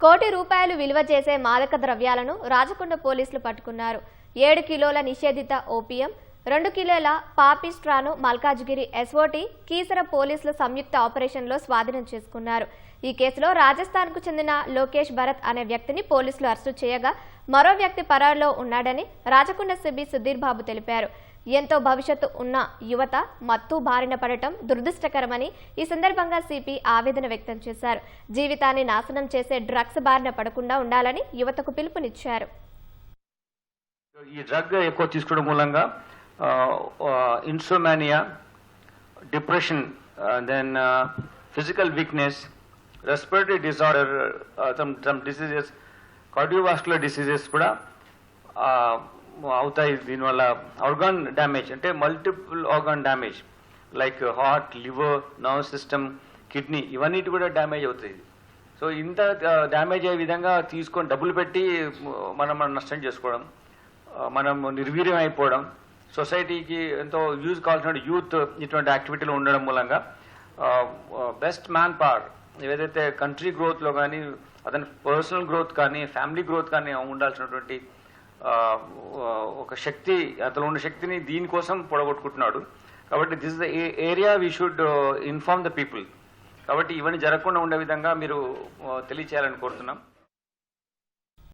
కోటి రూపాయలు విలువ చేసే మాదక ద్రవ్యాలను రాజకొండ పోలీసులు పట్టుకున్నారు. ఏడు కిలోల నిషేధిత ఓపియం రెండు కిలోల పాపిస్ట్రాను మల్కాజ్గిరి ఎస్ఓటి కీసర పోలీసుల సంయుక్త ఆపరేషన్లో స్వాధీనం చేసుకున్నారు. ఈ కేసులో రాజస్థాన్కు చెందిన లోకేష్ భరత్ అనే వ్యక్తిని పోలీసులు అరెస్టు చేయగా మరో వ్యక్తి పరారులో ఉన్నాడని రాజకొండ సిబి సుధీర్ బాబు తెలిపారు. ఎంతో భవిష్యత్తు ఉన్న యువత మత్తు బారిన పడటం దురదృష్టకరమని ఈ సందర్భంగా సిపి ఆవేదన వ్యక్తం చేశారు. జీవితాన్ని నాశనం చేసే డ్రగ్స్ బారిన పడకుండా ఉండాలని యువతకు పిలుపునిచ్చారు. ఈ డ్రగ్ ఎక్కువ తీసుకోవడం మూలంగా insomnia depression then physical weakness respiratory disorder some some diseases cardiovascular diseases కూడా uh, అవుతాయి. దీనివల్ల ఆర్గాన్ డ్యామేజ్ అంటే multiple organ damage like heart liver nerve system kidney ఇవన్నిటి కూడా డ్యామేజ్ అవుతాయి. సో ఇంత uh, డ్యామేజ్ అయ్యే విధంగా తీసుకొని డబ్బులు పెట్టి uh, మనం మనం నష్టం చేసుకోవడం మనం నిర్వీర్యం అయిపోవడం సొసైటీకి ఎంతో యూజ్ కావాల్సిన యూత్ ఇటువంటి యాక్టివిటీలు ఉండడం మూలంగా బెస్ట్ మ్యాన్ పవర్ ఏదైతే కంట్రీ గ్రోత్లో కానీ అతని పర్సనల్ గ్రోత్ కానీ ఫ్యామిలీ గ్రోత్ కానీ ఉండాల్సినటువంటి ఒక శక్తి అతను ఉన్న శక్తిని దీనికోసం పొడగొట్టుకుంటున్నాడు. కాబట్టి this the area we should inform the people కాబట్టి ఇవన్నీ జరగకుండా ఉండే విధంగా మీరు తెలియచేయాలని కోరుతున్నాం.